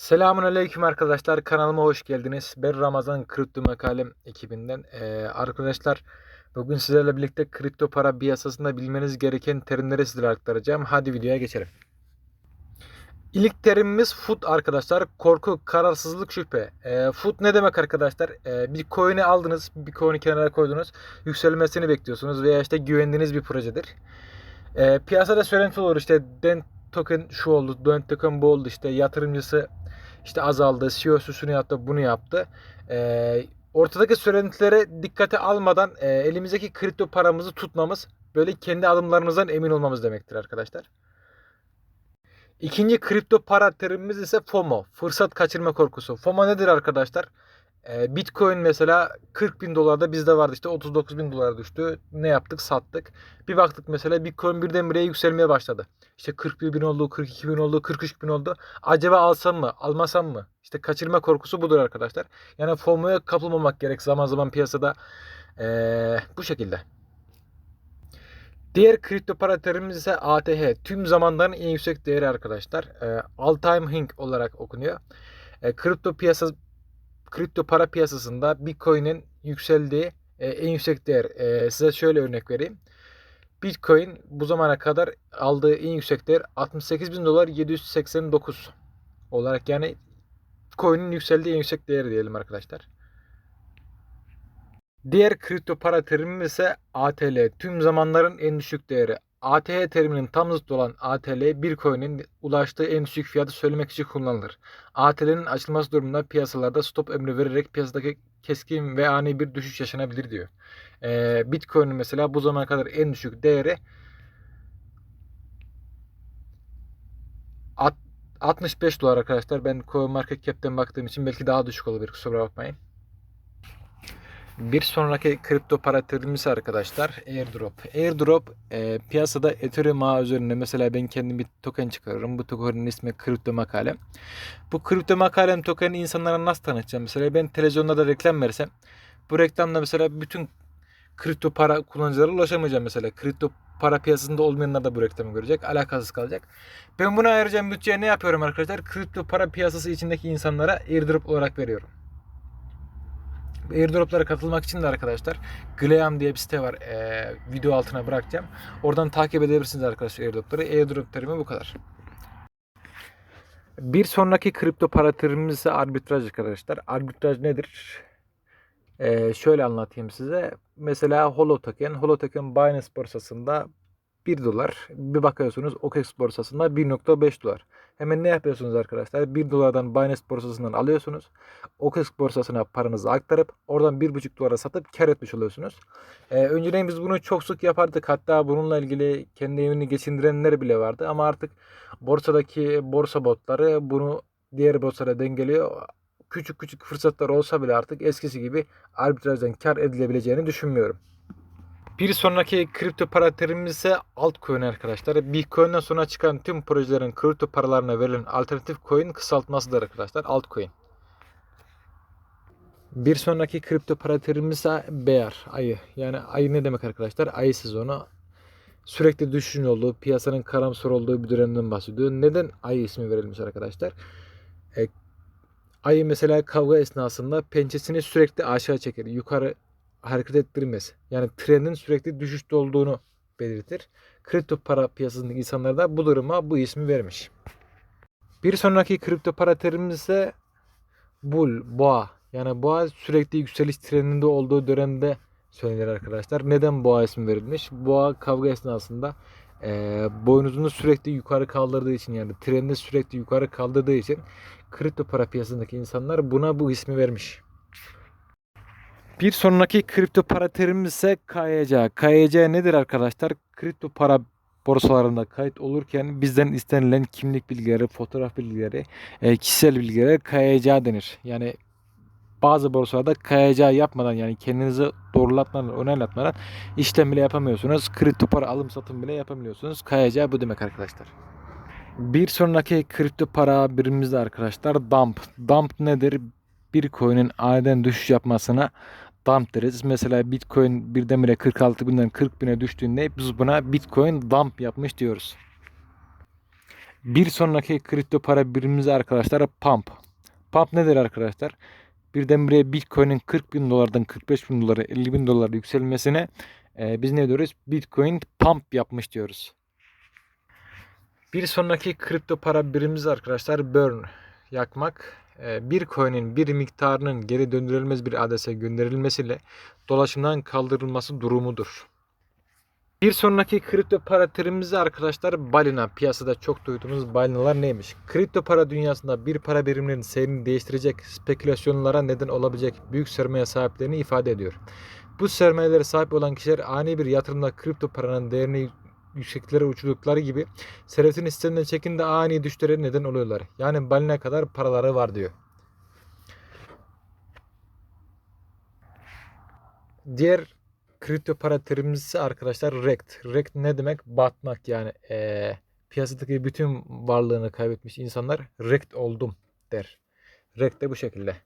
Selamun Aleyküm arkadaşlar. Kanalıma hoş geldiniz. Ben Ramazan Kripto Makalem ekibinden. Ee, arkadaşlar bugün sizlerle birlikte kripto para piyasasında bilmeniz gereken terimleri sizlere aktaracağım. Hadi videoya geçelim. İlk terimimiz FUD arkadaşlar. Korku, kararsızlık, şüphe. E, FUD ne demek arkadaşlar? E, bir coin'i aldınız, bir coin'i kenara koydunuz. Yükselmesini bekliyorsunuz veya işte güvendiğiniz bir projedir. E, piyasada söylenti olur işte den token şu oldu, den token bu oldu işte yatırımcısı işte azaldı, CEO'su şunu yaptı, bunu yaptı. E, ortadaki söylentilere dikkate almadan e, elimizdeki kripto paramızı tutmamız böyle kendi adımlarımızdan emin olmamız demektir arkadaşlar. İkinci kripto para terimimiz ise FOMO. Fırsat kaçırma korkusu. FOMO nedir arkadaşlar? Ee, Bitcoin mesela 40 bin dolarda bizde vardı işte 39 bin dolara düştü. Ne yaptık? Sattık. Bir baktık mesela Bitcoin birdenbire yükselmeye başladı. İşte 41 bin oldu, 42 bin oldu, 43 bin oldu. Acaba alsam mı, almasam mı? İşte kaçırma korkusu budur arkadaşlar. Yani FOMO'ya kapılmamak gerek zaman zaman piyasada. Ee, bu şekilde. Diğer kripto para terimimiz ise ATH. Tüm zamanların en yüksek değeri arkadaşlar. E, all time high olarak okunuyor. E, kripto piyasa kripto para piyasasında Bitcoin'in yükseldiği e, en yüksek değer. E, size şöyle örnek vereyim. Bitcoin bu zamana kadar aldığı en yüksek değer 68 bin dolar 789 olarak yani coin'in yükseldiği en yüksek değeri diyelim arkadaşlar. Diğer kripto para terimimiz ise ATL. Tüm zamanların en düşük değeri. ATH teriminin tam zıttı olan ATL bir coin'in ulaştığı en düşük fiyatı söylemek için kullanılır. ATL'nin açılması durumunda piyasalarda stop emri vererek piyasadaki keskin ve ani bir düşüş yaşanabilir diyor. Ee, Bitcoin'in mesela bu zamana kadar en düşük değeri 65 dolar arkadaşlar. Ben CoinMarketCap'ten baktığım için belki daha düşük olabilir. Kusura bakmayın. Bir sonraki kripto para terimimiz arkadaşlar airdrop. Airdrop e, piyasada Ethereum ağı üzerinde mesela ben kendim bir token çıkarırım. Bu tokenin ismi kripto makalem. Bu kripto makalem tokeni insanlara nasıl tanıtacağım? Mesela ben televizyonda da reklam versem bu reklamda mesela bütün kripto para kullanıcılara ulaşamayacağım mesela. Kripto para piyasasında olmayanlar da bu reklamı görecek. Alakasız kalacak. Ben buna ayıracağım bütçeye ne yapıyorum arkadaşlar? Kripto para piyasası içindeki insanlara airdrop olarak veriyorum. Airdrop'lara katılmak için de arkadaşlar Gleam diye bir site var. Ee, video altına bırakacağım. Oradan takip edebilirsiniz arkadaşlar airdrop'ları. Airdrop terimi bu kadar. Bir sonraki kripto para terimimiz ise arbitraj arkadaşlar. Arbitraj nedir? Ee, şöyle anlatayım size. Mesela Holo Token. Holo Token Binance borsasında 1 dolar. Bir bakıyorsunuz OKEX borsasında 1.5 dolar. Hemen ne yapıyorsunuz arkadaşlar? 1 dolardan Binance borsasından alıyorsunuz. OKEX borsasına paranızı aktarıp oradan 1.5 dolara satıp kar etmiş oluyorsunuz. Ee, önceden biz bunu çok sık yapardık. Hatta bununla ilgili kendi evini geçindirenler bile vardı. Ama artık borsadaki borsa botları bunu diğer borsada dengeliyor. Küçük küçük fırsatlar olsa bile artık eskisi gibi arbitrajdan kar edilebileceğini düşünmüyorum. Bir sonraki kripto para terimimiz ise altcoin arkadaşlar. Bitcoin'den sonra çıkan tüm projelerin kripto paralarına verilen alternatif coin kısaltmasıdır arkadaşlar. Altcoin. Bir sonraki kripto para terimimiz ise bear, ayı. Yani ayı ne demek arkadaşlar? Ayı sezonu. Sürekli düşüşün olduğu, piyasanın karamsar olduğu bir dönemden bahsediyor. Neden ayı ismi verilmiş arkadaşlar? E, ayı mesela kavga esnasında pençesini sürekli aşağı çeker. Yukarı hareket ettirmez. Yani trendin sürekli düşüşte olduğunu belirtir. Kripto para piyasasındaki insanlar da bu duruma bu ismi vermiş. Bir sonraki kripto para terimiz ise bull, boğa. Yani boğa sürekli yükseliş trendinde olduğu dönemde söylenir arkadaşlar. Neden boğa ismi verilmiş? Boğa kavga esnasında e, boynuzunu sürekli yukarı kaldırdığı için yani trendi sürekli yukarı kaldırdığı için kripto para piyasasındaki insanlar buna bu ismi vermiş. Bir sonraki kripto para terimimiz ise KYC. KYC nedir arkadaşlar? Kripto para borsalarında kayıt olurken bizden istenilen kimlik bilgileri, fotoğraf bilgileri, e, kişisel bilgileri KYC denir. Yani bazı borsalarda KYC yapmadan yani kendinizi doğrulatmadan, onaylatmadan işlem bile yapamıyorsunuz. Kripto para alım satım bile yapamıyorsunuz. KYC bu demek arkadaşlar. Bir sonraki kripto para birimimiz de arkadaşlar dump. Dump nedir? Bir coin'in aniden düşüş yapmasına dump deriz. Mesela Bitcoin birdenbire 46 binden 40 bine düştüğünde biz buna Bitcoin dump yapmış diyoruz. Bir sonraki kripto para birimimiz arkadaşlar Pump. Pump nedir arkadaşlar? Birdenbire Bitcoin'in 40 bin dolardan 45 bin dolara 50 bin dolara yükselmesine e, biz ne diyoruz? Bitcoin pump yapmış diyoruz. Bir sonraki kripto para birimimiz arkadaşlar burn yakmak. E, bir coin'in bir miktarının geri döndürülmez bir adrese gönderilmesiyle dolaşımdan kaldırılması durumudur. Bir sonraki kripto para terimimiz arkadaşlar balina. Piyasada çok duyduğumuz balinalar neymiş? Kripto para dünyasında bir para birimlerinin seyrini değiştirecek spekülasyonlara neden olabilecek büyük sermaye sahiplerini ifade ediyor. Bu sermayelere sahip olan kişiler ani bir yatırımla kripto paranın değerini yükseklere uçurdukları gibi servetin sisteminden çekinde ani düşüşlere neden oluyorlar. Yani balina kadar paraları var diyor. Diğer kripto para terimimiz arkadaşlar rekt. Rekt ne demek? Batmak yani. Ee, piyasadaki bütün varlığını kaybetmiş insanlar rekt oldum der. Rekt de bu şekilde.